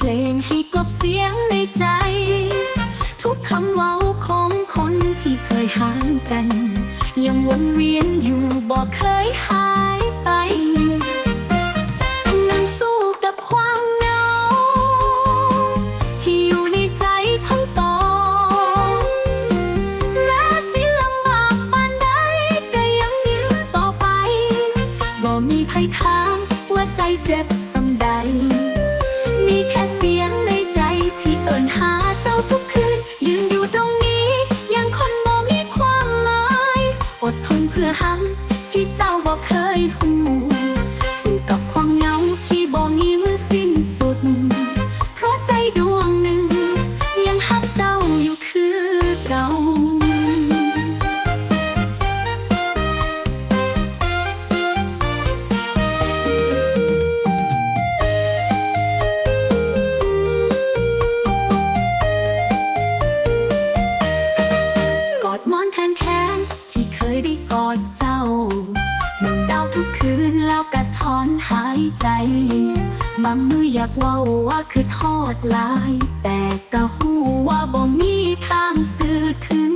เพลงให้กลบเสียงในใจ ทุกคำเว้าของคนที่เคยห่างกัน ยังวนเวียนอยู่บอกเคยหายไป อดทนเพื่อหังที่เจ้าบอกเคยหูางมืออยากเว่าว่าคือทอดลาย แต่กะหูว่าบ่มีทางสื่อถึง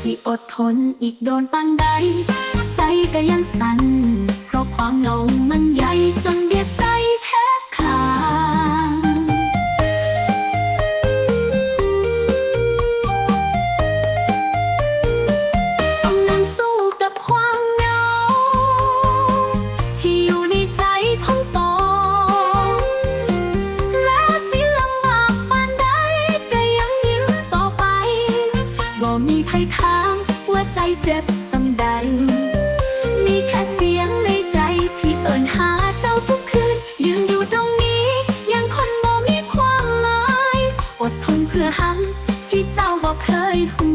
สิอดทนอีกโดนปันใด ใจก็ยังสั่นเพราะความเหงามันใหญ่จนเบียดใจ ถามว่าใจเจ็บสำใด มีแค่เสียงในใจที่เอิญหาเจ้าทุกคืน ยืนอยู่ตรงนี้ ยังคนบ่มีความหมาย อดทนเพื่อหันที่เจ้าบ่เคยหู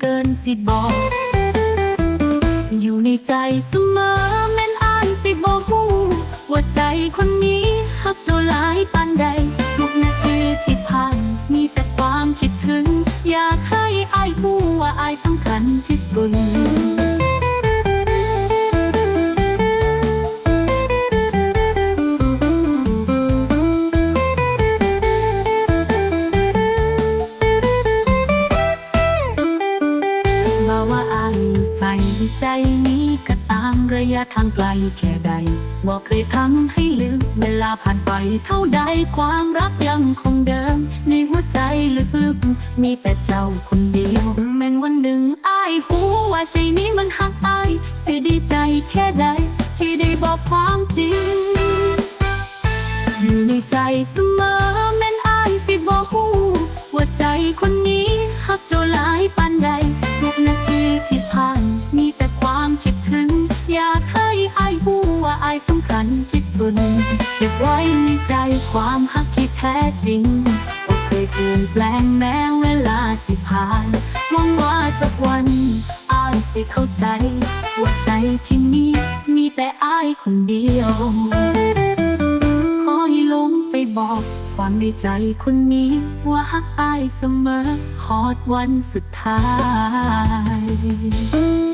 เกินสิบอก อยู่ในใจเสมอแม่นอานสิบอกหูว่าใจคนนี้ฮักเจ้าหลายปานใด ทุกนาทีที่ผ่าน มีแต่ความคิดถึง อยากให้อายผู้ว่าอายสำคัญที่สุด ไกลแค่ใดบอกเคยทำให้ลืมเวลาผ่านไปเท่าใดความรักยังคงเดิม ในหัวใจลึกๆ มีแต่เจ้าคนเดียว แม้นวันหนึ่งอายหูว่าใจนี้มันหักอายสิดีใจแค่ใด ที่ได้บอกความจริง อยู่ในใจเสมอแม่นอายสิบอกฮู้ว่าใจคนนี้ฮักเจ้าหลายปานใดทุกนาทีที่ สุดเก็บไว้ในใจความฮักที่แท้จริงบ่เคยเปลี่ยนแปลงแม้เวลาสิผ่านหวังว่าสักวันอายสิเข้าใจว่าใจที่มีมีแต่อายคนเดียว ขอให้ลงไปบอกความความในใจคนนี้ว่าฮักอายเสมอฮอดวันสุดท้าย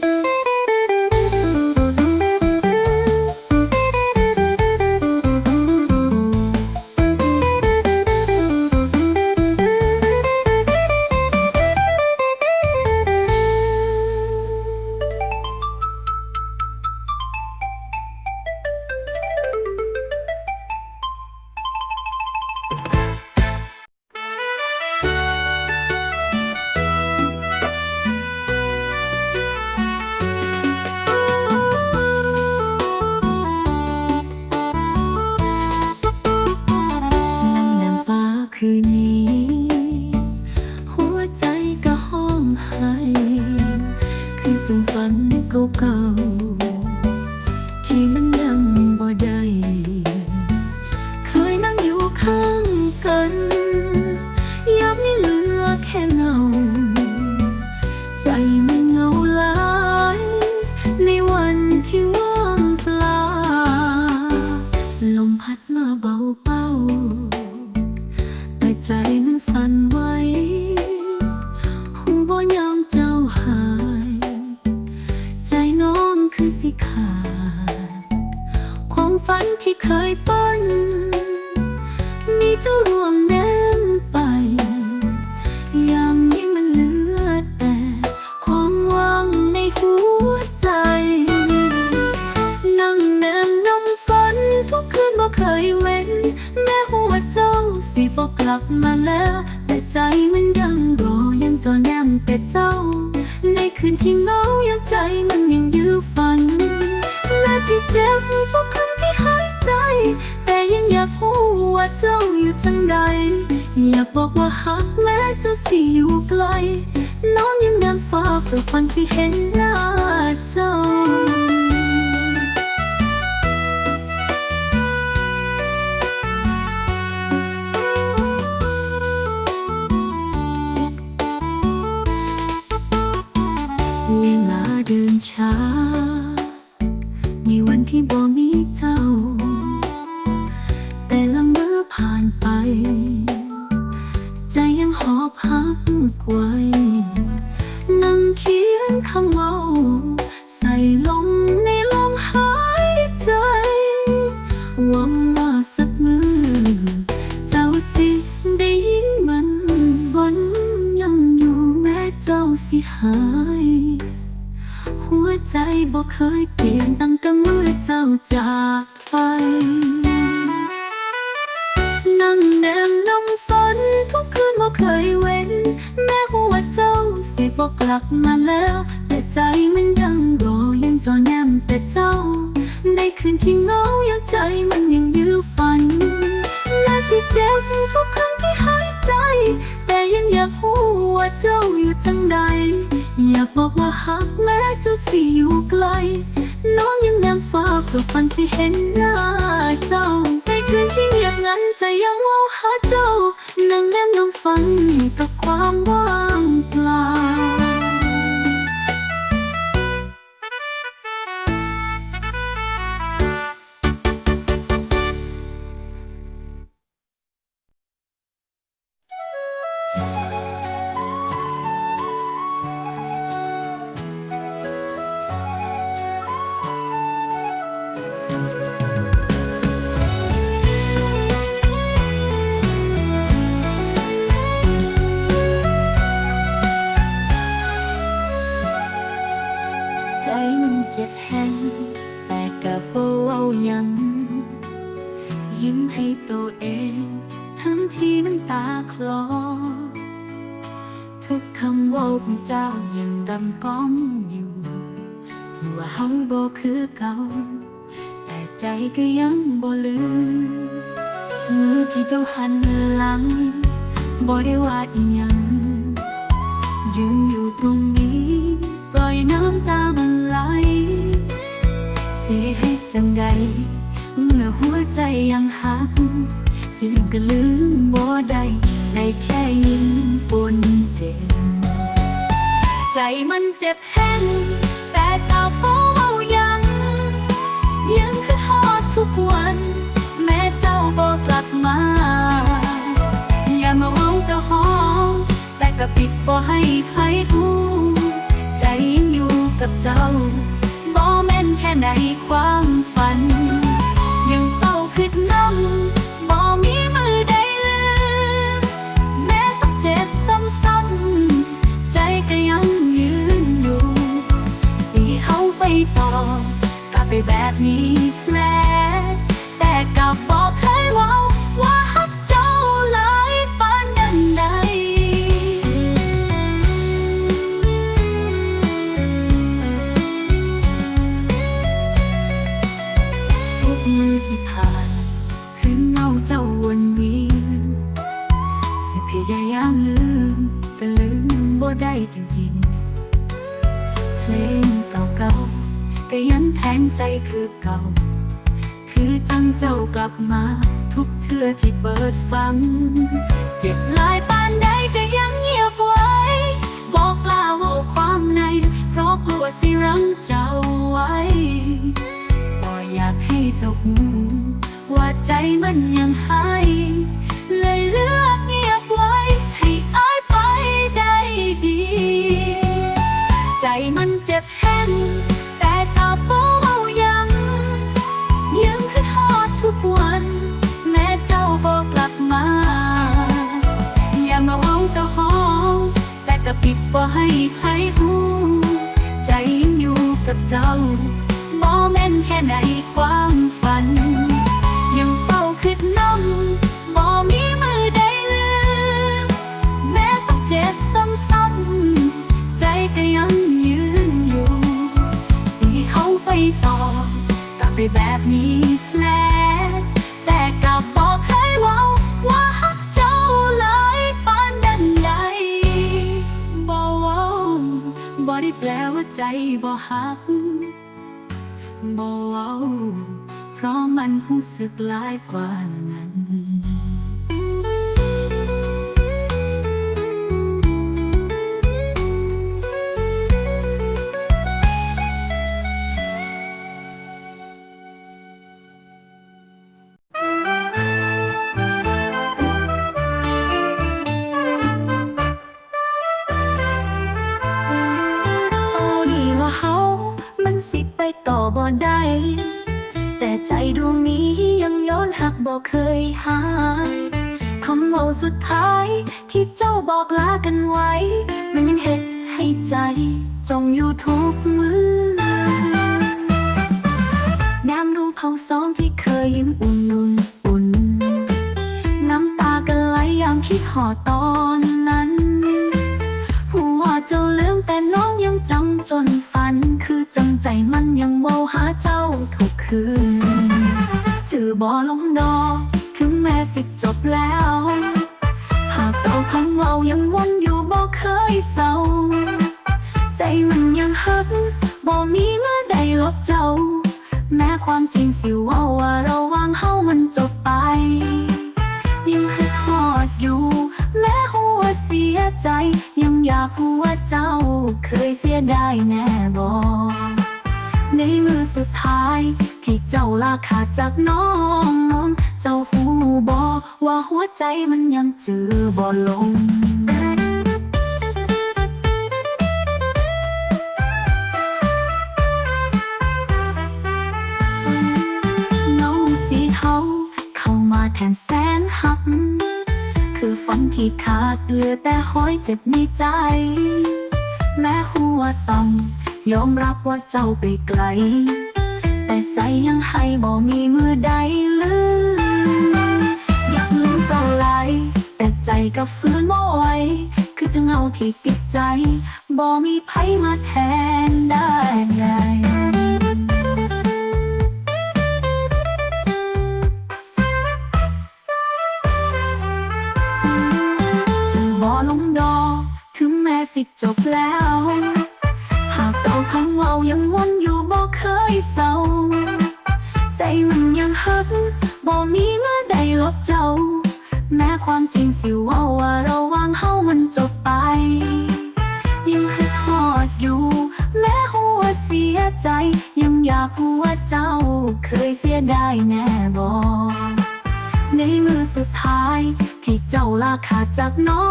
ลับมาแล้ว แต่ใจมันยังรอยังจอแนมแต่เจ้า ในคืนที่เงายังใจมันยังยื้อฝันแม้สิเจ็บทุกครั้งที่หายใจ แต่ยังอยากรู้ว่าเจ้าอยู่จังใด อยากบอกว่าหักแม้เจ้าสิอยู่ไกล น้องยังเดินฟ้าเพื่อฝันสิเห็นหน้าเจ้า ใจบ่เคยเปลี่ยนตั้งแต่เมื่อเจ้าจากไป นั่งแนมนำฝันทุกคืนบ่เคยเว้น แม้หัวเจ้าสิบ่กลับมาแล้ว แต่ใจมันยังรอยังจอแนมแต่เจ้า ในคืนที่เหงายังใจมันยังยื้อฝันแม้สิเจ็บทุกครั้งที่หายใจ แต่ยังอยากรู้ว่าเจ้าอยู่จังใด อยากบอกว่าหักแม้เจ้าสิอยู่ไกล น้องยังแนมฟ้าเพื่อฝันที่เห็นหน้าเจ้า ในคืนที่เงียบงันใจยังเว่าหาเจ้านั่งแนมน้องฝันกับความว่า ใจมันเจ็บแห้งแต่กับเบาเอายัง ยิ้มให้ตัวเอง ทั้งที่น้ำตาคลอ ทุกคำว่าของเจ้ายังดำก้องอยู่ ว่าเฮาบ่คือเก่า แต่ใจก็ยังบ่ลืมมือที่เจ้าหันหลังบ่ได้ว่าอีหยังยืนอยู่ตรงนี้ ยน้ำตามันไหล เสียให้จังไดเมื่อหัวใจยังหัก สิ่งก็ลืมบ่ได้ในแค่ยิ้มปนเจ็บ ใจมันเจ็บแห้งแต่ตาโป้เมายัง ยังคือฮอดทุกวัน แม่เจ้าบ่กลับมา อย่ามาเอาแต่หอมแต่ก็ปิดบ่ให้ไพ่หู กับเจ้าบ่แม่นแค่ในความฝัน ยังเฝ้าคิดน้ำบ่มีมือใดลืมแม้ต้องเจ็บซ้ำๆใจก็ยังยืนอยู่ สีเฮาไปต่อกลับไปแบบนี้แผล จังเจ้ากลับมา ทุกเทื่อที่เปิดฟัง เจ็บหลายปานใดก็ยังเงียบไว้ บอกกล่าวว่าความใน เพราะกลัวสิรังเจ้าไว้ก็อยากให้เจ้าหูว่าใจมันยังหาย แต่ก็ปิดบ่ให้ใครหูใจยังอยู่กับเจ้าบ่แม่นแค่ในความฝัน ยังเฝ้าคิดน้ำบ่มีมือใดลืมแม้ต้องเจ็บซ้ำๆใจก็ยังยืนอยู่ สีเขาไปต่อกลับไปแบบนี้ พักบ่เว้าเพราะมันหู้สึกหลายกว่านั้นำเว้าสุดท้าย ที่เจ้าบอกลากันไว้ มันยังเฮ็ดให้ใจจมอยู่ทุกมือน้ำรูปเขาสองที่เคยยิ้มอุ่นอุ่นอุ่นน้ำตากันไหลยามคิดหอตอนนั้นหัวเจ้าลืมแต่น้องยังจำจนฝัน คือจำใจมันยังเมาหาเจ้าทุกคืนจือบ่ลงดอก แม้สิจบแล้ว หากเอาคำเว้ายังวนอยู่บ่เคยเศร้า ใจมันยังหักบ่มีเมื่อใดลบเจ้า แม้ความจริงสิว่าว่าเราวางเฮามันจบไป ยังคือทอดอยู่ แม้หัวเสียใจ ยังอยากรู้ว่าเจ้า เคยเสียได้แน่บอก ในมือสุดท้าย ที่เจ้าลาขาดจากน้องเจ้าหูบอกว่าหัวใจมันยังจือบ่ลงน้องสีเฮาเข้ามาแทนแสนหัก คือฝันที่ขาดเหลือแต่ห้อยเจ็บในใจ แม้หัวต้อง ยอมรับว่าเจ้าไปไกล แต่ใจยังให้บ่มีมือใดลืมอยากลืมเจ้าหลแต่ใจก็ฟื้นบ่ไหวคือจะเงาที่ติดใจบ่มีไผมาแทนได้ไงจะบ่ลงดอกถึงแม้สิจบแล้ว บอกมีเมื่อใดลบเจ้า แม้ความจริงสิว่าว่าเราวางเฮามันจบไป ยังคือหอดอยู่ แม้หัวเสียใจ ยังอยากหัวเจ้า เคยเสียได้แน่บอกในมือสุดท้าย ที่เจ้าลาขาดจากน้อ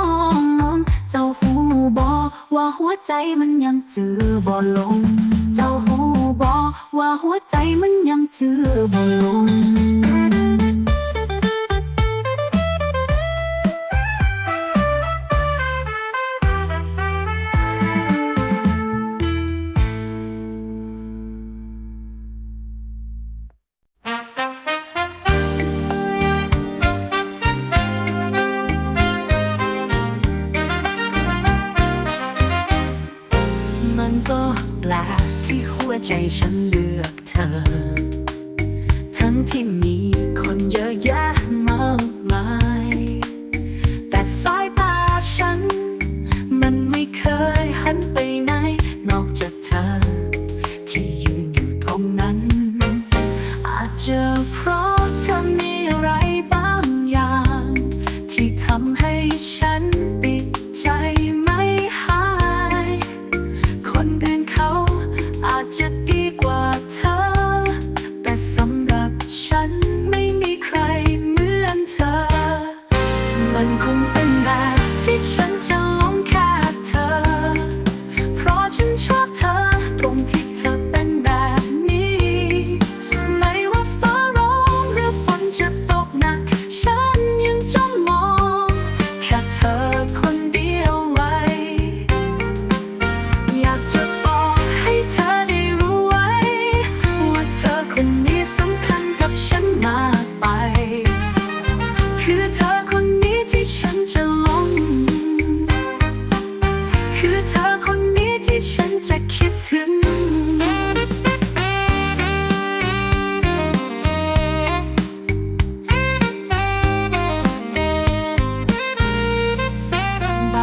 งเจ้าหูบอกว่าหัวใจมันยังเจือบอลง เจ้าหูบอกว่าหัวใจมันยังเจือบอลง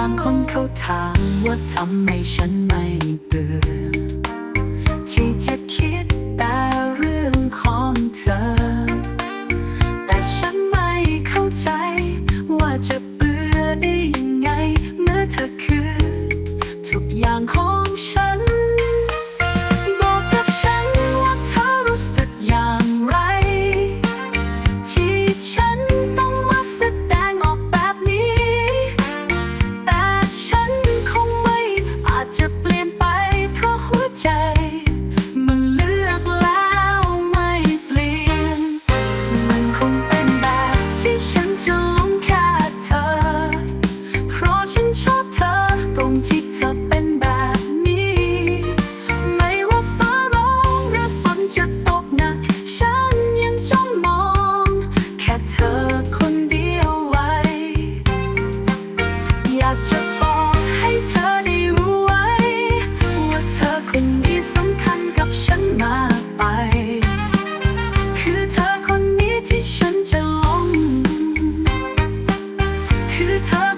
างคนเขาถามว่าทำไมฉันไม่เบื่อที่จะคิดแต่ could talk